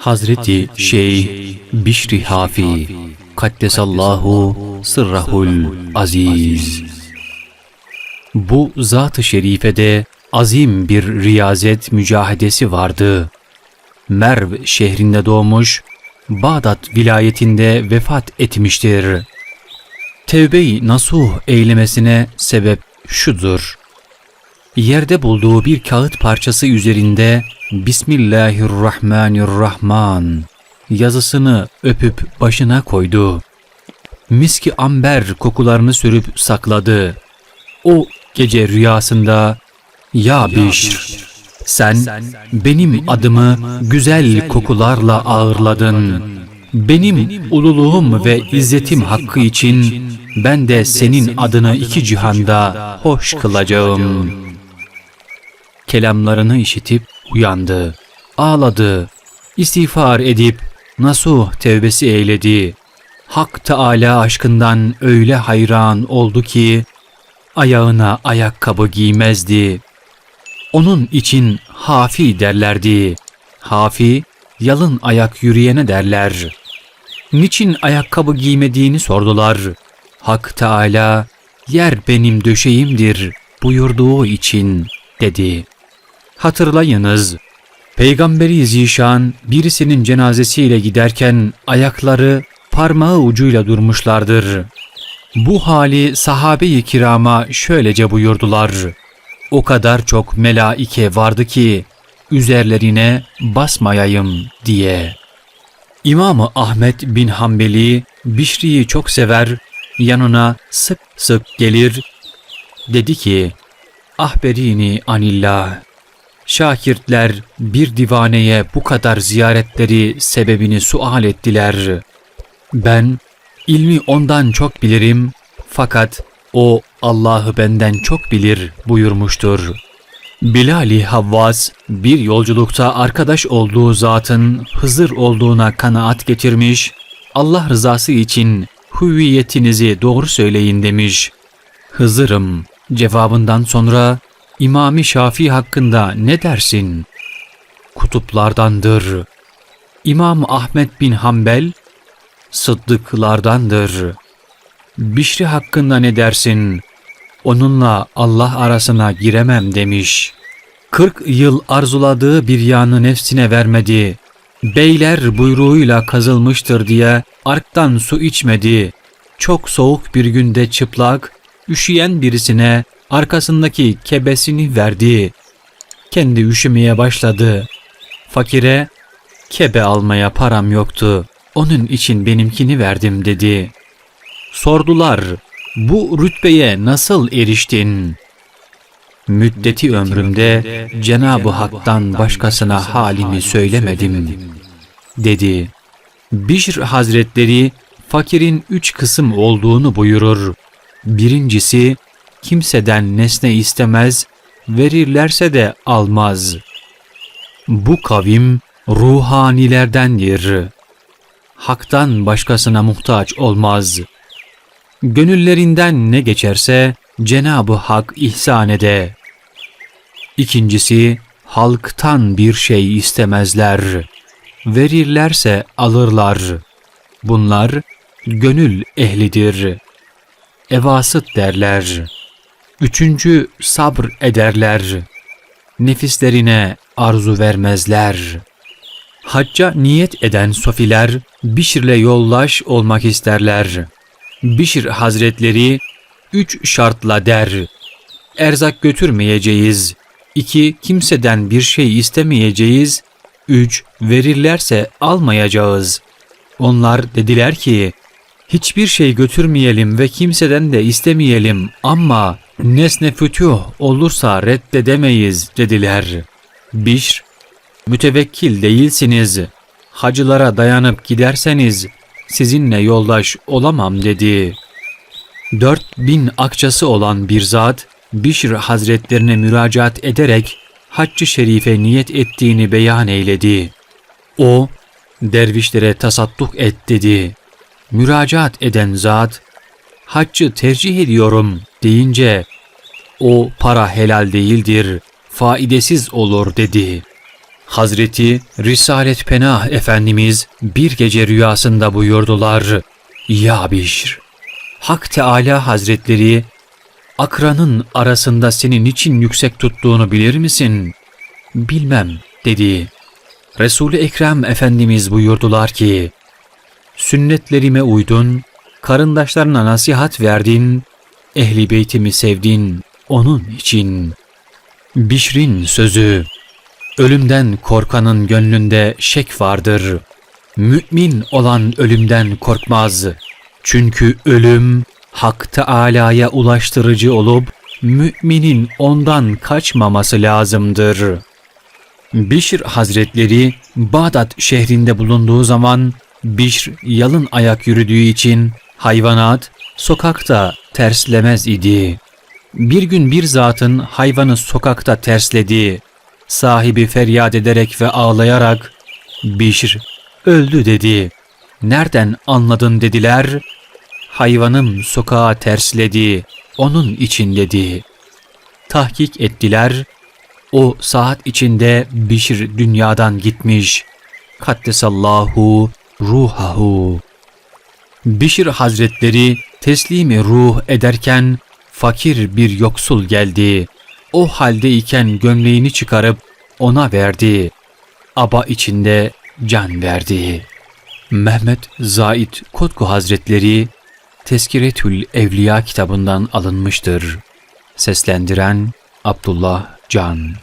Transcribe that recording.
Hazreti Şeyh Bişri Hafi Kaddesallahu Sırrahul Aziz Bu zat-ı şerifede azim bir riyazet mücahedesi vardı. Merv şehrinde doğmuş, Bağdat vilayetinde vefat etmiştir. Tevbe-i nasuh eylemesine sebep şudur. Yerde bulduğu bir kağıt parçası üzerinde Bismillahirrahmanirrahman yazısını öpüp başına koydu. Miski amber kokularını sürüp sakladı. O gece rüyasında Ya Bişr sen benim adımı güzel kokularla ağırladın. Benim ululuğum ve izzetim hakkı için ben de senin adını iki cihanda hoş kılacağım. Kelamlarını işitip uyandı. Ağladı. istiğfar edip nasuh tevbesi eyledi. Hak Teala aşkından öyle hayran oldu ki ayağına ayakkabı giymezdi. Onun için hafi derlerdi. Hafi, yalın ayak yürüyene derler. Niçin ayakkabı giymediğini sordular. Hak Teala, yer benim döşeğimdir buyurduğu için dedi. Hatırlayınız, Peygamberi Zişan birisinin cenazesiyle giderken ayakları parmağı ucuyla durmuşlardır. Bu hali sahabe-i kirama şöylece buyurdular. O kadar çok melaike vardı ki üzerlerine basmayayım diye. İmamı Ahmet bin Hanbeli Bişri'yi çok sever, yanına sık sık gelir. Dedi ki, Ahberini anillah. Şakirtler bir divaneye bu kadar ziyaretleri sebebini sual ettiler. Ben ilmi ondan çok bilirim fakat o Allah'ı benden çok bilir buyurmuştur. Bilal-i Havvas bir yolculukta arkadaş olduğu zatın Hızır olduğuna kanaat getirmiş, Allah rızası için hüviyetinizi doğru söyleyin demiş. Hızırım cevabından sonra İmami Şafii hakkında ne dersin? Kutuplardandır. İmam Ahmet bin Hanbel sıddıklardandır. Bişri hakkında ne dersin? Onunla Allah arasına giremem demiş. Kırk yıl arzuladığı bir yanı nefsine vermedi. Beyler buyruğuyla kazılmıştır diye arktan su içmedi. Çok soğuk bir günde çıplak, üşüyen birisine arkasındaki kebesini verdi. Kendi üşümeye başladı. Fakire, kebe almaya param yoktu. Onun için benimkini verdim dedi. Sordular, bu rütbeye nasıl eriştin? Müddeti ömrümde Cenab-ı Hak'tan başkasına halimi söylemedim, dedi. Bişr Hazretleri fakirin üç kısım olduğunu buyurur. Birincisi, kimseden nesne istemez, verirlerse de almaz. Bu kavim ruhanilerdendir. Hak'tan başkasına muhtaç olmaz. Gönüllerinden ne geçerse Cenab-ı Hak ihsan ede. İkincisi, halktan bir şey istemezler. Verirlerse alırlar. Bunlar gönül ehlidir. Evasıt derler. Üçüncü sabr ederler. Nefislerine arzu vermezler. Hacca niyet eden sofiler Bişir'le yollaş olmak isterler. Bişir Hazretleri üç şartla der. Erzak götürmeyeceğiz. İki, kimseden bir şey istemeyeceğiz. Üç, verirlerse almayacağız. Onlar dediler ki, hiçbir şey götürmeyelim ve kimseden de istemeyelim ama nesne fütüh olursa reddedemeyiz dediler. Bişr, mütevekkil değilsiniz. Hacılara dayanıp giderseniz sizinle yoldaş olamam dedi. Dört bin akçası olan bir zat Bişr hazretlerine müracaat ederek Haccı Şerife niyet ettiğini beyan eyledi. O, dervişlere tasadduk et dedi. Müracaat eden zat, haccı tercih ediyorum deyince, o para helal değildir, faidesiz olur dedi. Hazreti Risalet Penah Efendimiz bir gece rüyasında buyurdular. Ya Bişr, Hak Teala Hazretleri akranın arasında senin için yüksek tuttuğunu bilir misin? Bilmem dedi. Resul-i Ekrem Efendimiz buyurdular ki, Sünnetlerime uydun, karındaşlarına nasihat verdin, ehli beytimi sevdin onun için. Bişr'in sözü, ölümden korkanın gönlünde şek vardır. Mümin olan ölümden korkmaz. Çünkü ölüm Hak Teâlâ'ya ulaştırıcı olup müminin ondan kaçmaması lazımdır. Bişr Hazretleri Bağdat şehrinde bulunduğu zaman Bişr yalın ayak yürüdüğü için hayvanat sokakta terslemez idi. Bir gün bir zatın hayvanı sokakta tersledi. Sahibi feryat ederek ve ağlayarak Bişr öldü dedi. Nereden anladın dediler. Hayvanım sokağa tersledi. Onun için dedi. Tahkik ettiler. O saat içinde Bişr dünyadan gitmiş. Kaddesallahu ruhahu. Bişir Hazretleri teslimi ruh ederken fakir bir yoksul geldi. O haldeyken gömleğini çıkarıp ona verdi. Aba içinde can verdi. Mehmet Zahid Kotku Hazretleri Teskiretül Evliya kitabından alınmıştır. Seslendiren Abdullah Can